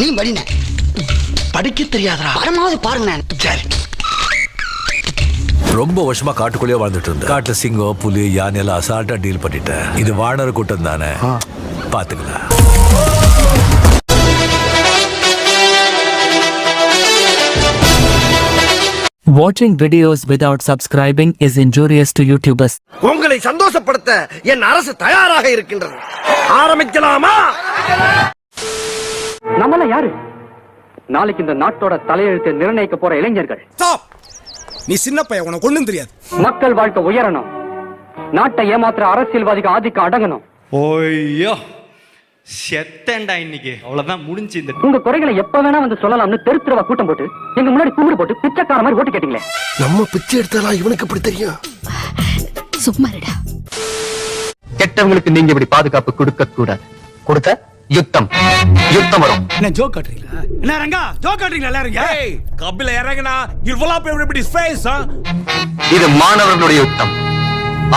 நீ படிண்ணே படிக்க தெரியாதடா. படமாவது பாருங்கண்ணே சரி. ரொம்ப வருஷமா காட்டுக்குள்ளேயே வாழ்ந்துட்டு இருந்தேன். காட்டுல சிங்கம் புலி யானை எல்லாம் அசால்ட்டா டீல் பண்ணிட்டேன். இது வானர கூட்டம் தானே? பாத்துக்கலாம் Watching videos without subscribing is injurious to YouTubers. உங்களை சந்தோஷப்படுத்த என் அரசு தயாராக இருக்கின்றது. ஆரம்பிக்கலாமா? யாரு? நாளைக்கு இந்த நாட்டோட தலையெழுத்தை நிர்ணயிக்க போற இளைஞர்கள். நீ சின்ன பையன் உனக்கு ஒண்ணும் தெரியாது. மக்கள் வாழ்க்கை உயரணும். நாட்டை ஏமாத்துற அரசியல்வாதிக்கு ஆதிக்கம் அடங்கணும். ஓய்யோ செத்தேன்டா இன்னைக்கு. அவ்வளவுதான் முடிஞ்சு இந்த உங்க குறைகளை எப்ப வேணா வந்து சொல்லலாம்னு தெரு தெருவா கூட்டம் போட்டு எங்க முன்னாடி கும்பிடு போட்டு பிச்சைக்கார மாதிரி ஓட்டு கேட்டீங்களே. நம்ம பிச்சை எடுத்தலாம் இவனுக்கு இப்படி தெரியும். சும்மாருடா கெட்டவங்களுக்கு நீங்க இப்படி பாதுகாப்பு கொடுக்க கூடாது கொடுத்த யுத்தம். யுத்தம் வரும். என்ன ஜோக் காட்டுறீங்களா? என்ன ரங்கா ஜோக் காட்டுறீங்களா எல்லாரும்? ஏய் கபில இறங்குனா இவ்வளவு எவ்ரிபடிஸ் ஃபேஸ் இது மாணவர்களுடைய யுத்தம்.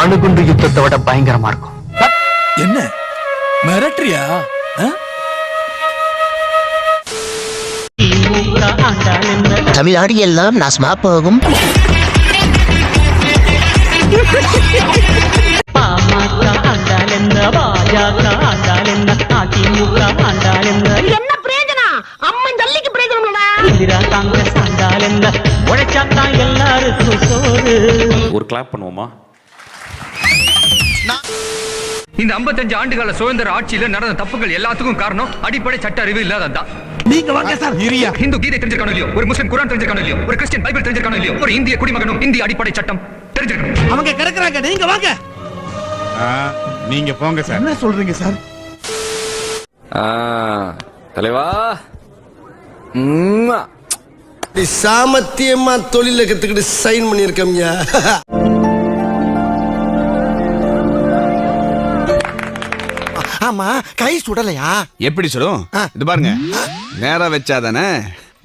அணுகுண்டு யுத்தத்தை விட பயங்கரமா இருக்கும். என்ன? மிரட்டரியா தமிழ்நாடு எல்லாம் நாசமா போகும். பாமக ஆண்டால் என்ன பாஜக ஆண்டால் அதிமுக ஆண்டால் என்ன என்ன பிரயோஜனம்? அம்மன் ஜல்லிக்கு பிரயோஜனம்டா இந்திரா காங்கிரஸ் ஆண்டால் என்ன? உழைச்சாத்தான் எல்லாருக்கும் சோறு. ஒரு கிளாப் பண்ணுவோமா? இந்த 55 ஆண்டுகால சுதந்திர ஆட்சியில நடந்த தப்புகள் எல்லாத்துக்கும் காரணம் அடிப்படை சட்ட அறிவு இல்லாததான் நீங்க வாங்க சார். இரியா. ஹிந்து கீதை தெரிஞ்சிருக்கானோ இல்லையோ? ஒரு முஸ்லிம் குரான் தெரிஞ்சிருக்கானோ இல்லையோ? ஒரு கிறிஸ்டியன் பைபிள் தெரிஞ்சிருக்கானோ இல்லையோ? ஒரு இந்திய குடிமகனும் இந்திய அடிப்படை சட்டம் தெரிஞ்சிருக்கணும். அவங்க கிடக்குறாங்க. நீங்க வாங்க. நீங்க போங்க சார். என்ன சொல்றீங்க சார்? தலைவா. சாமத்தியமா தொழில கத்துக்கிட்டு சைன் பண்ணியிருக்கம்யா ஆமா கை சுடலையா? எப்படி சொல்லும் இது பாருங்க. நேரா வச்சாதானே?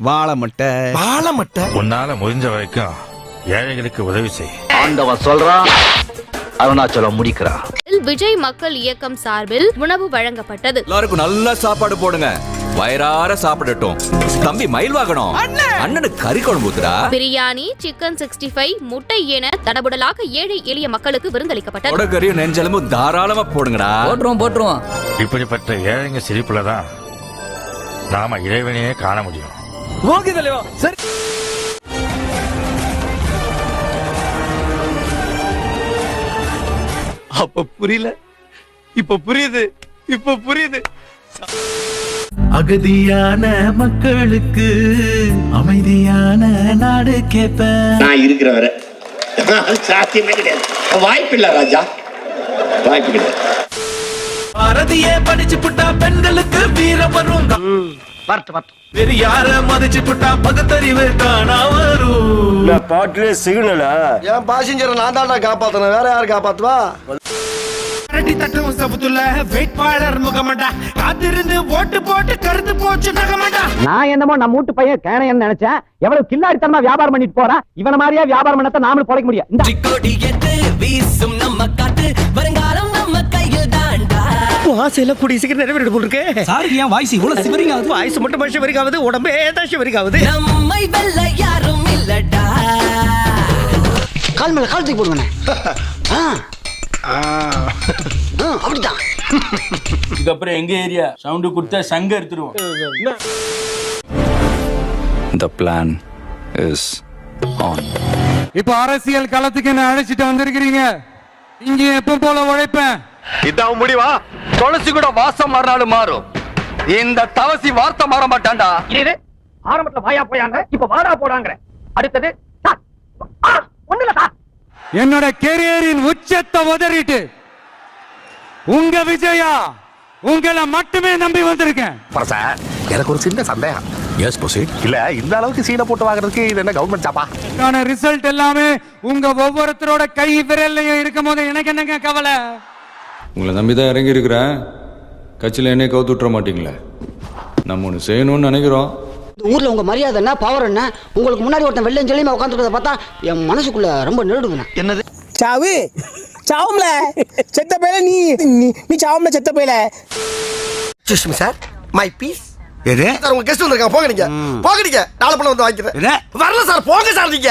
வாழை மட்டை. வாழை மட்டை? உன்னால முடிஞ்ச வரைக்கும் ஏழைகளுக்கு உதவி செய். ஆண்டவன் சொல்றான் அருணாச்சலம் முடிக்கிறான். விஜய் மக்கள் இயக்கம் சார்பில் உணவு வழங்கப்பட்டது. எல்லாருக்கும் நல்ல சாப்பாடு போடுங்க. வயிறார சாப்பிடட்டும். தம்பி மயில் வாங்கணும் அண்ணனுக்கு கறி குழம்பு ஊத்துடா. பிரியாணி சிக்கன் சிக்ஸ்டி ஃபைவ் முட்டை என தடபுடலாக ஏழை எளிய மக்களுக்கு விருந்தளிக்கப்பட்டது. கொடகறியும் நெஞ்சலமும் தாராளமா போடுங்கடா. போட்டுருவோம் போட்டுருவோம். இப்படிப்பட்ட ஏழைங்க சிரிப்புல தான் நாம இறைவனையே காண முடியும். ஓகே தலைவா சரி. அப்ப புரியல. இப்ப புரியுது. இப்ப புரியுது. அகதியான மக்களுக்கு அமைதியான நாடு கேட்பேன் நான் இருக்கிற வரை. சாத்தியமே கிடையாது. வாய்ப்பில்லை ராஜா. வாய்ப்பு கிடையாது. பாரதியே படிச்சு புட்டா பெண்களுக்கு வீரம் வரும். பெரியார மதிச்சு புட்டா பகுத்தறிவு காணா வரும்? பாட்டிலே சிக்னல? என் பாசஞ்சரை நான் தான்டா காப்பாத்தணும். வேற யாரு காப்பாத்துவா? அரட்டி தட்டும் சபத்துள்ள வேட்பாளர் முகமண்டா காத்திருந்து ஓட்டு போட்டு கருத்து போச்சு நகமண்டா நான் என்னமோ நம்ம வீட்டு பையன் கேனையன்னு நினைச்சேன். எவ்வளவு கில்லாடித்தனமா வியாபாரம் பண்ணிட்டு போறான் இவன மாதிரியா வியாபாரம் பண்ணத்தான் நாமளும் பொழைக்க முடியும். இந்த. வீசும் நம்ம காத்து வருங்காலம் நம்ம கையில் தாண்டா. ஆசையில கூடிய சீக்கிரம் நிறைவேறிட்டு போட்டுருக்கு சார் ஏன் வாய்ஸ் இவ்வளவு சிவரிங் ஆகுது வாய்ஸ் மட்டும் வரைக்கும் ஆகுது உடம்பே தான் சிவரிங் ஆகுது நம்மை வெல்ல யாரும் இல்லடா. கால் மேல கால் தூக்கி போடுங்கண்ணே. அப்படிதான். இதுக்கப்புறம் எங்க ஏரியா? சவுண்டு கொடுத்தா சங்க எடுத்துருவோம். The plan is on. இப்ப அரசியல் களத்துக்கு என்ன அழைச்சிட்டு வந்திருக்கிறீங்க? இங்க எப்ப போல உழைப்பேன்? இதான் முடிவா? துளசி கூட வாசம் மாறினாலும் மாறும். இந்த தவசி வார்த்தை மாற மாட்டான்டா. இது ஆரம்பத்துல வாயா போயாங்க இப்ப வாடா போடாங்க அடுத்தது சார். இல்ல சார். என்னோட கெரியரின் உச்சத்தை உதறிட்டு உங்க விஜயா உங்களை மட்டுமே நம்பி வந்திருக்கேன். எனக்கு ஒரு சின்ன சந்தேகம். Yes, proceed. இல்ல இந்த அளவுக்கு சீனை போட்டு வாங்குறதுக்கு இது என்ன கவர்மெண்ட் சாப்பா இதுக்கான ரிசல்ட் எல்லாமே உங்க ஒவ்வொருத்தரோட கை விரல்லையும் இருக்கும் போது எனக்கு என்னங்க கவலை? உங்களை நம்பி தான் இறங்கி இருக்கிறேன் கட்சியில் என்னைய கவுத்து விட்டுற மாட்டீங்களே. நம்ம ஒன்று செய்யணும்னு நினைக்கிறோம். ஊர்ல உங்க மரியாதை என்ன பவர் என்ன? உங்களுக்கு முன்னாடி ஒருத்தன் வெள்ளம் சொல்லியுமா உட்காந்துருக்கத பார்த்தா என் மனசுக்குள்ள ரொம்ப நெருடுங்கண்ணே என்னது? சாவு சாவும்ல செத்த பேல நீ நீ- சாவும்ல செத்த பேல சுஷ்மி சார் மை பீஸ் எது? சார் உங்க கெஸ்ட் வந்திருக்காங்க. போங்க நீங்க. போங்க நீங்க. நாலு பண்ண வந்து வாங்கிக்கிறேன். வரல சார் போங்க சார் நீங்க.